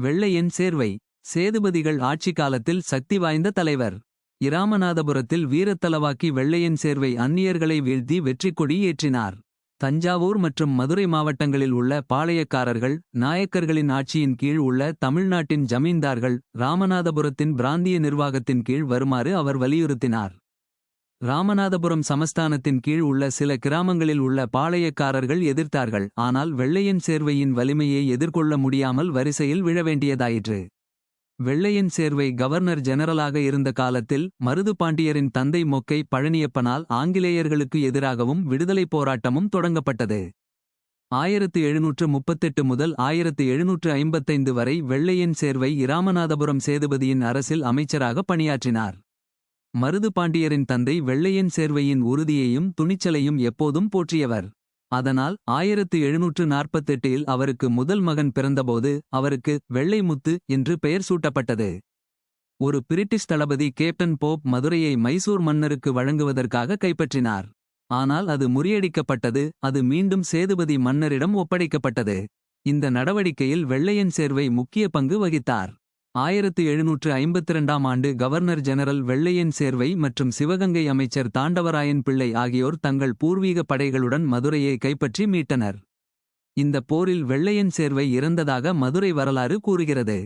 வெள்ளையன் சேர்வை. சேதுபதிகள் ஆட்சி காலத்தில் சக்தி வாய்ந்த தலைவர். இராமநாதபுரத்தில் வீரத்தலவாக்கி வெள்ளையன் சேர்வை அந்நியர்களை வீழ்த்தி வெற்றிக்கொடி ஏற்றினார். தஞ்சாவூர் மற்றும் மதுரை மாவட்டங்களில் உள்ள பாளையக்காரர்கள் நாயக்கர்களின் ஆட்சியின் கீழ் உள்ள தமிழ்நாட்டின் ஜமீன்தார்கள் ராமநாதபுரத்தின் பிராந்திய நிர்வாகத்தின் கீழ் வருமாறு அவர் வலியுறுத்தினார். ராமநாதபுரம் சமஸ்தானத்தின் கீழ் உள்ள சில கிராமங்களில் உள்ள பாளையக்காரர்கள் எதிர்த்தார்கள். ஆனால் வெள்ளையன் சேர்வையின் வலிமையை எதிர்கொள்ள முடியாமல் வரிசையில் விழ வேண்டியதாயிற்று. வெள்ளையன் சேர்வை கவர்னர் ஜெனரலாக இருந்த காலத்தில் மருது பாண்டியரின் தந்தை மொக்கை பழனியப்பனால் ஆங்கிலேயர்களுக்கு எதிராகவும் விடுதலைப் போராட்டமும் தொடங்கப்பட்டது. ஆயிரத்து எழுநூற்று முப்பத்தெட்டு முதல் ஆயிரத்து எழுநூற்று ஐம்பத்தைந்து வரை வெள்ளையன் சேர்வை இராமநாதபுரம் சேதுபதியின் அரசில் அமைச்சராக பணியாற்றினார். மருது பாண்டியரின் தந்தை வெள்ளையன் சேர்வையின் உறுதியையும் துணிச்சலையும் எப்போதும் போற்றியவர். அதனால் ஆயிரத்து எழுநூற்று நாற்பத்தெட்டில் அவருக்கு முதல் மகன் பிறந்தபோது அவருக்கு வெள்ளை முத்து என்று பெயர் சூட்டப்பட்டது. ஒரு பிரிட்டிஷ் தளபதி கேப்டன் போப் மதுரையை மைசூர் மன்னருக்கு வழங்குவதற்காக கைப்பற்றினார். ஆனால் அது முறியடிக்கப்பட்டது அது மீண்டும் சேதுபதி மன்னரிடம் ஒப்படைக்கப்பட்டது. இந்த நடவடிக்கையில் வெள்ளையன் சேர்வை முக்கிய பங்கு வகித்தார். ஆயிரத்து எழுநூற்று ஐம்பத்திரண்டாம் ஆண்டு கவர்னர் ஜெனரல் வெள்ளையன் சேர்வை மற்றும் சிவகங்கை அமைச்சர் தாண்டவராயன் பிள்ளை ஆகியோர் தங்கள் பூர்வீக படைகளுடன் மதுரையை கைப்பற்றி மீட்டனர். இந்த போரில் வெள்ளையன் சேர்வை இறந்ததாக மதுரை வரலாறு கூறுகிறது.